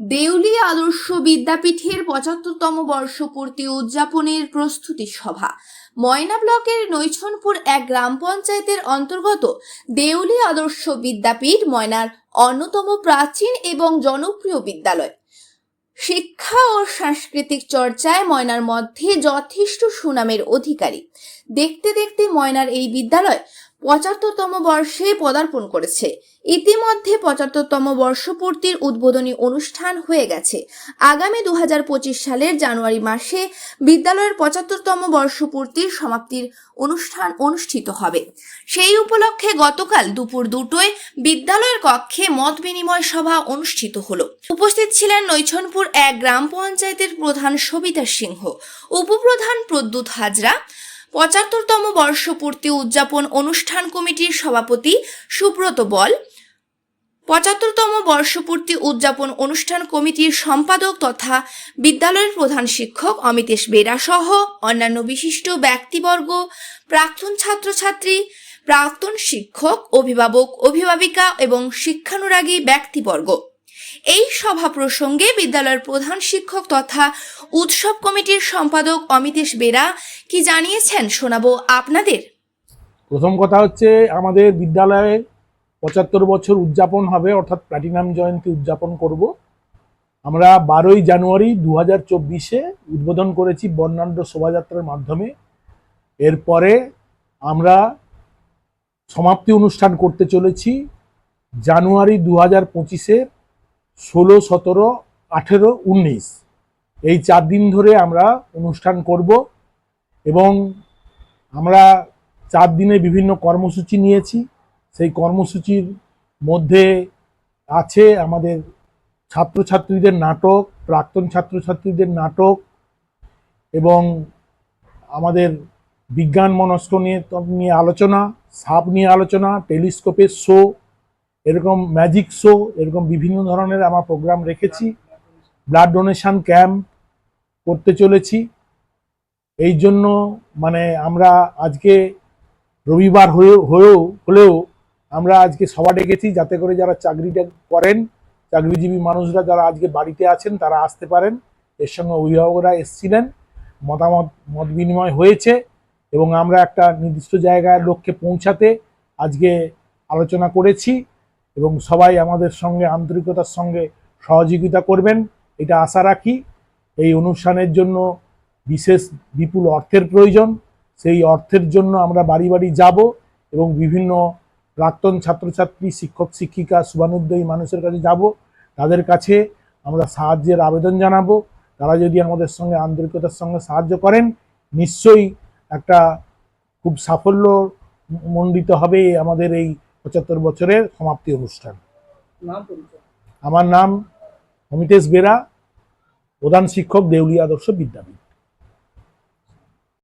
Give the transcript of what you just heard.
দেউলি আদর্শ বিদ্যাপীঠের পঁচাত্তরতম বর্ষপূর্তি উদযাপনের প্রস্তুতি সভা। ময়না ব্লকের নৈছনপুর এক গ্রাম পঞ্চায়েতের অন্তর্গত দেউলি আদর্শ বিদ্যাপীঠ ময়নার অন্যতম প্রাচীন এবং জনপ্রিয় বিদ্যালয়। শিক্ষা ও সাংস্কৃতিক চর্চায় ময়নার মধ্যে যথেষ্ট সুনামের অধিকারী। দেখতে দেখতে ময়নার এই বিদ্যালয় পঁচাত্তরতম বর্ষে পদার্পণ করেছে। ইতিমধ্যে পঁচাত্তরতম বর্ষপূর্তির উদ্বোধনী অনুষ্ঠান হয়ে গেছে। আগামী দুহাজার পঁচিশ সালের জানুয়ারি মাসে বিদ্যালয়ের পঁচাত্তরতম বর্ষপূর্তির সমাপ্তির অনুষ্ঠান অনুষ্ঠিত হবে। সেই উপলক্ষে গতকাল দুপুর দুটোয় বিদ্যালয়ের কক্ষে মত বিনিময় সভা অনুষ্ঠিত হলো। উপস্থিত ছিলেন নৈছনপুর এক গ্রাম পঞ্চায়েতের প্রধান সবিতা সিংহ, উপপ্রধান প্রদ্যুৎ হাজরা পঁচাত্তরতম বর্ষপূর্তি উদযাপন অনুষ্ঠান কমিটির সভাপতি সুব্রত বল, পঁচাত্তরতম বর্ষপূর্তি উদযাপন অনুষ্ঠান কমিটির সম্পাদক তথা বিদ্যালয়ের প্রধান শিক্ষক অমিতেশ বেরা সহ অন্যান্য বিশিষ্ট ব্যক্তিবর্গ, প্রাক্তন ছাত্রছাত্রী, প্রাক্তন শিক্ষক, অভিভাবক, অভিভাবিকা এবং শিক্ষানুরাগী ব্যক্তিবর্গ। এই সভা প্রসঙ্গে বিদ্যালয়ের প্রধান শিক্ষক তথা উৎসব কমিটির সম্পাদক অমিতেশ বেরা কি জানিয়েছেন শোনাবো আপনাদের। প্রথম কথা হচ্ছে আমাদের বিদ্যালয়ে পঁচাত্তর বছর উদযাপন হবে, অর্থাৎ প্ল্যাটিনাম জয়ন্তী উদযাপন করব। আমরা বারোই জানুয়ারি দু হাজার চব্বিশে উদ্বোধন করেছি বর্ণাঢ্য শোভাযাত্রার মাধ্যমে। এরপরে আমরা সমাপ্তি অনুষ্ঠান করতে চলেছি জানুয়ারি দু হাজার পঁচিশের ষোলো, সতেরো, আঠেরো, উনিশ। এই চার দিন ধরে আমরা অনুষ্ঠান করব এবং আমরা চার দিনে বিভিন্ন কর্মসূচি নিয়েছি। সেই কর্মসূচির মধ্যে আছে আমাদের ছাত্রছাত্রীদের নাটক, প্রাক্তন ছাত্রছাত্রীদের নাটক এবং আমাদের বিজ্ঞান মনস্ক নিয়ে নিয়ে আলোচনা, সাপ নিয়ে আলোচনা, টেলিস্কোপের শো এরকম ম্যাজিক শো এরকম বিভিন্ন ধরনের আমার প্রোগ্রাম রেখেছি। ব্লাড ডোনেশন ক্যাম্প করতে চলেছি। এই জন্য মানে আমরা আজকে রবিবার হয়েও হলেও আমরা আজকে সভা ডেকেছি যাতে করে যারা চাকরিটা করেন, চাকরিজীবী মানুষরা যারা আজকে বাড়িতে আছেন, তারা আসতে পারেন। এর সঙ্গে অভিভাবকরা এসছিলেন। মতামত, মত বিনিময় হয়েছে এবং আমরা একটা নির্দিষ্ট জায়গায় লক্ষ্যে পৌঁছাতে আজকে আলোচনা করেছি। এবং সবাই আমাদের সঙ্গে, আন্তরিকতার সঙ্গে সহযোগিতা করবেন। এটা আশা রাখি। এই অনুষ্ঠানের জন্য বিশেষ বিপুল অর্থের প্রয়োজন। সেই অর্থের জন্য আমরা বাড়ি বাড়ি যাব এবং বিভিন্ন প্রাক্তন ছাত্রছাত্রী, শিক্ষক, শিক্ষিকা শুভানুদ্দয়ী মানুষের কাছে যাব। তাদের কাছে আমরা সাহায্যের আবেদন জানাব। তারা যদি আমাদের সঙ্গে, আন্তরিকতার সঙ্গে সাহায্য করেন, নিশ্চয়ই একটা খুব সাফল্য মণ্ডিত হবে আমাদের এই পঁচাত্তর বছরের সমাপ্তি অনুষ্ঠান। আমার নাম অমিতেশ বেরা প্রধান শিক্ষক দেউলিয়া আদর্শ বিদ্যাপীঠ।